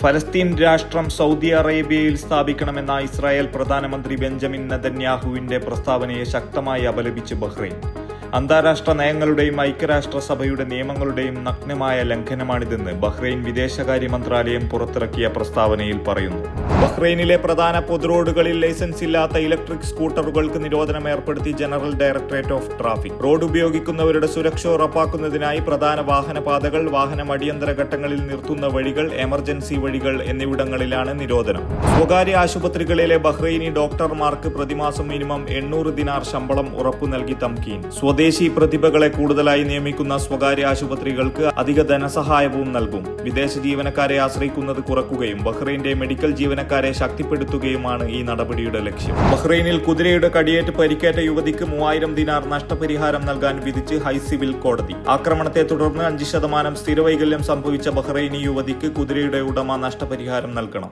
ഫലസ്തീൻ രാഷ്ട്രം സൗദി അറേബ്യയിൽ സ്ഥാപിക്കണമെന്ന ഇസ്രായേൽ പ്രധാനമന്ത്രി ബെഞ്ചമിൻ നെതന്യാഹുവിന്റെ പ്രസ്താവനയെ ശക്തമായി അപലപിച്ച് ബഹ്റൈൻ. അന്താരാഷ്ട്ര നയങ്ങളുടെയും ഐക്യരാഷ്ട്രസഭയുടെ നിയമങ്ങളുടെയും നഗ്നമായ ലംഘനമാണിതെന്ന് ബഹ്റൈൻ വിദേശകാര്യ മന്ത്രാലയം പുറത്തിറക്കിയ പ്രസ്താവനയിൽ പറയുന്നു. ബഹ്റൈനിലെ പ്രധാന പൊതുറോഡുകളിൽ ലൈസൻസ് ഇല്ലാത്ത ഇലക്ട്രിക് സ്കൂട്ടറുകൾക്ക് നിരോധനം ഏർപ്പെടുത്തി general directorate of traffic. Road ഉപയോഗിക്കുന്നവരുടെ സുരക്ഷ ഉറപ്പാക്കുന്നതിനായി പ്രധാന വാഹനപാതകൾ വാഹനം അടിയന്തര ഘട്ടങ്ങളിൽ നിർത്തുന്ന വഴികൾ എമർജൻസി വഴികൾ എന്നിവിടങ്ങളിലാണ് നിരോധനം. സ്വകാര്യ ആശുപത്രികളിലെ ബഹ്റൈനി ഡോക്ടർമാർക്ക് പ്രതിമാസം മിനിമം എണ്ണൂറ് ദിനാർ ശമ്പളം ഉറപ്പു നൽകി തംകീൻ. സ്വദേശി പ്രതിഭകളെ കൂടുതലായി നിയമിക്കുന്ന സ്വകാര്യ ആശുപത്രികൾക്ക് അധിക ധനസഹായവും നൽകും. വിദേശ ജീവനക്കാരെ ആശ്രയിക്കുന്നത് കുറക്കുകയും ബഹ്റൈന്റെ മെഡിക്കൽ ജീവനക്കാരെ ശക്തിപ്പെടുത്തുകയുമാണ് ഈ നടപടിയുടെ ലക്ഷ്യം. ബഹ്റൈനിൽ കുതിരയുടെ കടിയേറ്റ് പരിക്കേറ്റ യുവതിക്ക് മൂവായിരം ദിനാർ നഷ്ടപരിഹാരം നൽകാൻ വിധിച്ച് ഹൈസിവിൽ കോടതി. ആക്രമണത്തെ തുടർന്ന് അഞ്ച് ശതമാനം സ്ഥിരവൈകല്യം സംഭവിച്ച ബഹ്റൈനി യുവതിക്ക് കുതിരയുടെ ഉടമ നഷ്ടപരിഹാരം നൽകണം.